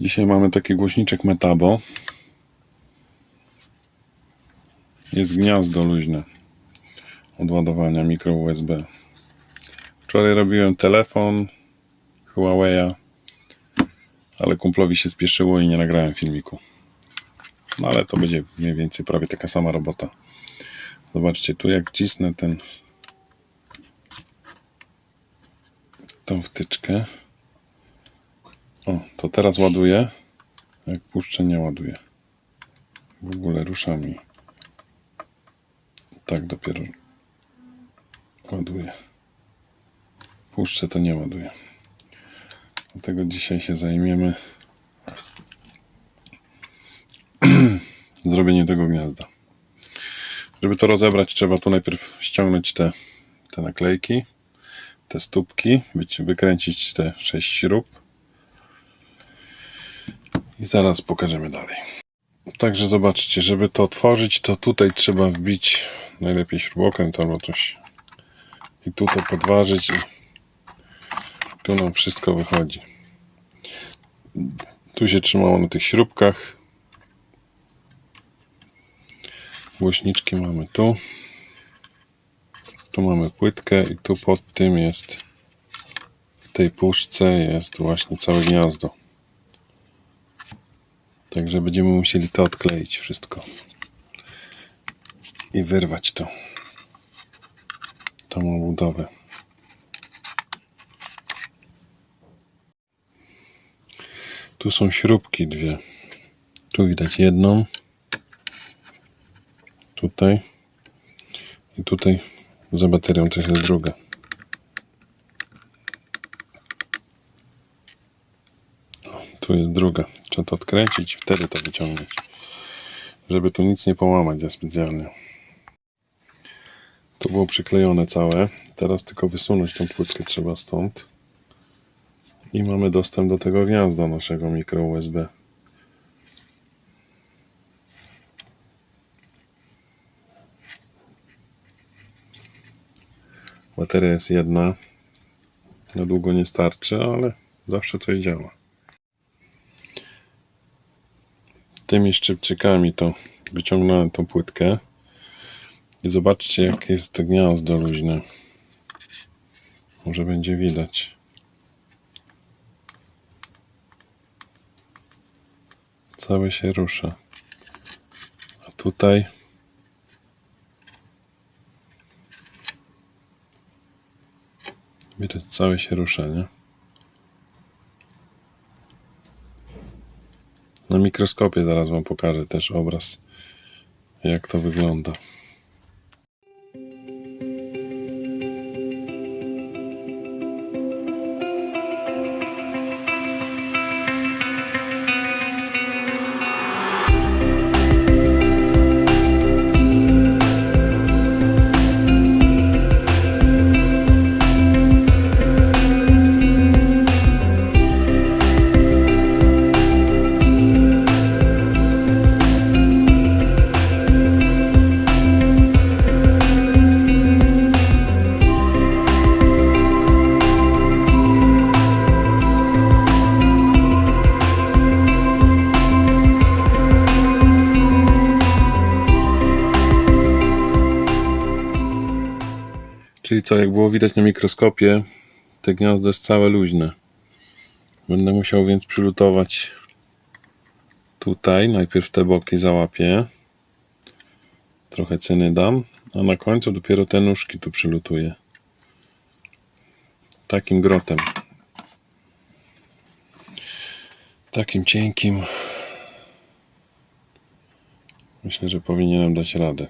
Dzisiaj mamy taki głośniczek Metabo. Jest gniazdo luźne od ładowania mikro USB. Wczoraj robiłem telefon Huawei'a, ale kumplowi się spieszyło i nie nagrałem filmiku. No ale to będzie mniej więcej prawie taka sama robota. Zobaczcie, tu jak cisnę ten tą wtyczkę. O, to teraz ładuję. Jak puszczę, nie ładuje. W ogóle rusza mi. Tak dopiero ładuje. Puszczę, to nie ładuje. Dlatego dzisiaj się zajmiemy zrobieniem tego gniazda. Żeby to rozebrać, trzeba tu najpierw ściągnąć te, te naklejki, te stópki, wykręcić te sześć śrub i zaraz pokażemy dalej. Także zobaczcie, żeby to otworzyć, to tutaj trzeba wbić najlepiej śrubokręt albo coś i tu to podważyć i tu nam wszystko wychodzi. Tu się trzymało na tych śrubkach. Głośniczki mamy tu. Tu mamy płytkę i tu pod tym jest w tej puszce jest właśnie całe gniazdo. Także będziemy musieli to odkleić wszystko. I wyrwać to. Tą obudowę. Tu są śrubki dwie. Tu widać jedną. Tutaj. I tutaj za baterią też jest druga. O, tu jest druga. Trzeba to odkręcić i wtedy to wyciągnąć. Żeby tu nic nie połamać za specjalnie. To było przyklejone całe. Teraz tylko wysunąć tą płytkę trzeba stąd. I mamy dostęp do tego gniazda naszego mikro USB. Bateria jest jedna. Na długo nie starczy, ale zawsze coś działa. Tymi szczypczykami to wyciągnąłem tą płytkę. I zobaczcie, jak jest to gniazdo luźne. Może będzie widać. Całe się rusza. A tutaj widać, całe się rusza, nie? Na mikroskopie zaraz Wam pokażę też obraz, jak to wygląda. Czyli co, jak było widać na mikroskopie, te gniazdo jest całe luźne. Będę musiał więc przylutować tutaj, najpierw te boki załapię, trochę cyny dam, a na końcu dopiero te nóżki tu przylutuję. Takim grotem. Takim cienkim. Myślę, że powinienem dać radę.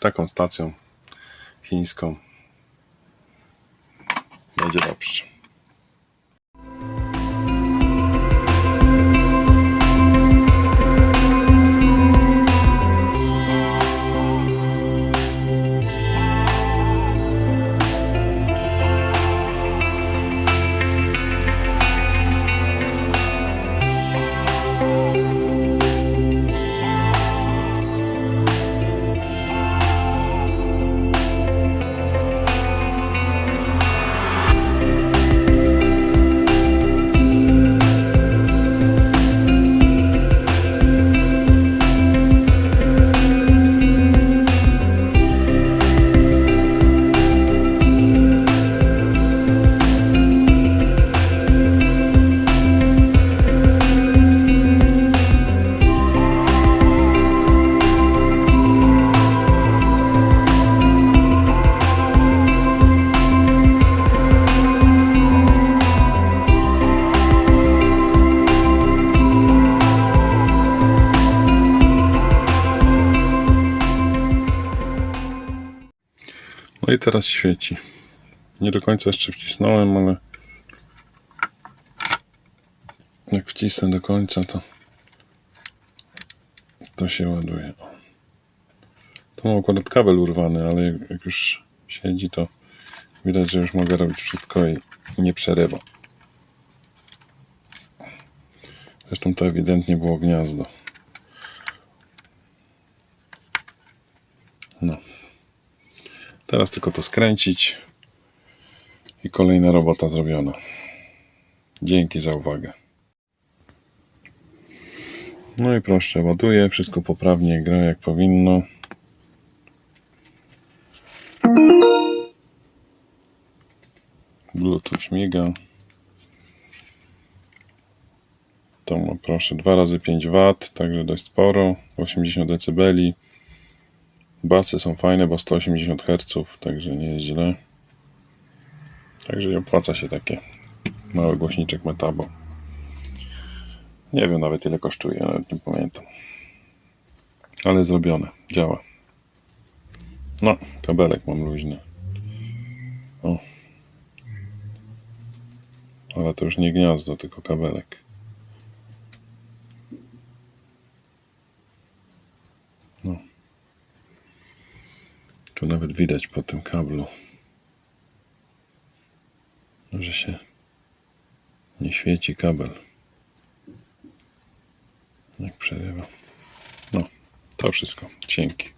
Taką stacją chińską. Będzie dobrze. Teraz świeci. Nie do końca jeszcze wcisnąłem, ale jak wcisnę do końca, to to się ładuje. O. Tu mam akurat kabel urwany, ale jak już siedzi, to widać, że już mogę robić wszystko i nie przerywa. Zresztą to ewidentnie było gniazdo. No. Teraz tylko to skręcić i kolejna robota zrobiona. Dzięki za uwagę. No i proszę, ładuje, wszystko poprawnie gra jak powinno. Bluetooth śmiga. To ma proszę 2 razy 5 W, także dość sporo, 80 dB. Basy są fajne, bo 180 Hz, także nie jest źle. Także opłaca się takie mały głośniczek Metabo. Nie wiem nawet ile kosztuje, nawet nie pamiętam. Ale zrobione, działa. No, kabelek mam luźny. O. Ale to już nie gniazdo, tylko kabelek. No. Tu nawet widać po tym kablu, że się nie świeci kabel. Jak przerywa. No, to wszystko. Dzięki.